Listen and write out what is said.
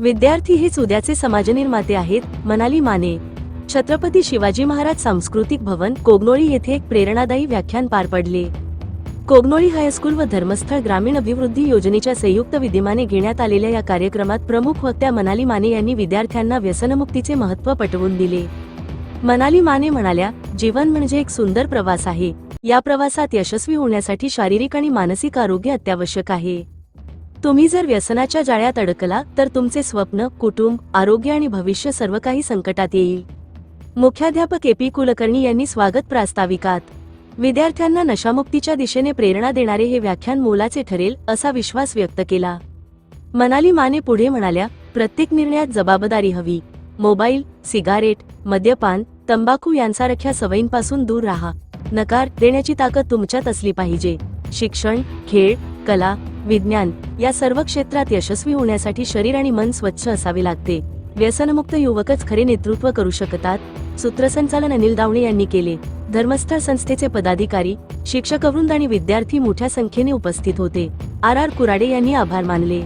विद्यार्थी हेच उद्याचे समाजनिर्माते आहेत मनाली माने. छत्रपती शिवाजी महाराज सांस्कृतिक भवन कोगनोळी येथे एक प्रेरणादायी व्याख्यान पार पडले. कोगनोळी हायस्कूल व धर्मस्थळ ग्रामीण अभिवृद्धी योजनेच्या संयुक्त विद्यमाने घेण्यात आलेल्या या कार्यक्रमात प्रमुख वक्त्या मनाली माने यांनी विद्यार्थ्यांना व्यसनमुक्तीचे महत्त्व पटवून दिले. मनाली माने म्हणाल्या जीवन म्हणजे एक सुंदर प्रवास आहे. या प्रवासात यशस्वी होण्यासाठी शारीरिक आणि मानसिक आरोग्य अत्यावश्यक आहे. तुम्ही जर व्यसनाच्या जाळ्यात अडकला तर तुमचे स्वप्न कुटुंब आरोग्य आणि भविष्य सर्व काही संकटात येईल. मुख्याध्यापक ए पी कुलकर्णी यांनी स्वागत प्रास्ताविकात. विद्यार्थ्यांना नशामुक्तीच्या दिशेने प्रेरणा देणारे हे व्याख्यान मोलाचे ठरेल असा विश्वास व्यक्त केला. मनाली माने पुढे म्हणाल्या प्रत्येक निर्णयात जबाबदारी हवी. मोबाईल सिगारेट मद्यपान तंबाखू यांसारख्या सवयींपासून दूर राहा. नकार देण्याची ताकद तुमच्यात असली पाहिजे. शिक्षण खेळ कला विज्ञान या सर्व क्षेत्रात यशस्वी होण्यासाठी शरीर आणि मन स्वच्छ असावे लागते. व्यसनमुक्त युवकच खरे नेतृत्व करू शकतात सूत्रसंचालन अनिल दावणे यांनी केले. धर्मस्थळ संस्थेचे पदाधिकारी शिक्षकवृंद आणि विद्यार्थी मोठ्या संख्येने उपस्थित होते. आर आर कुराडे यांनी आभार मानले.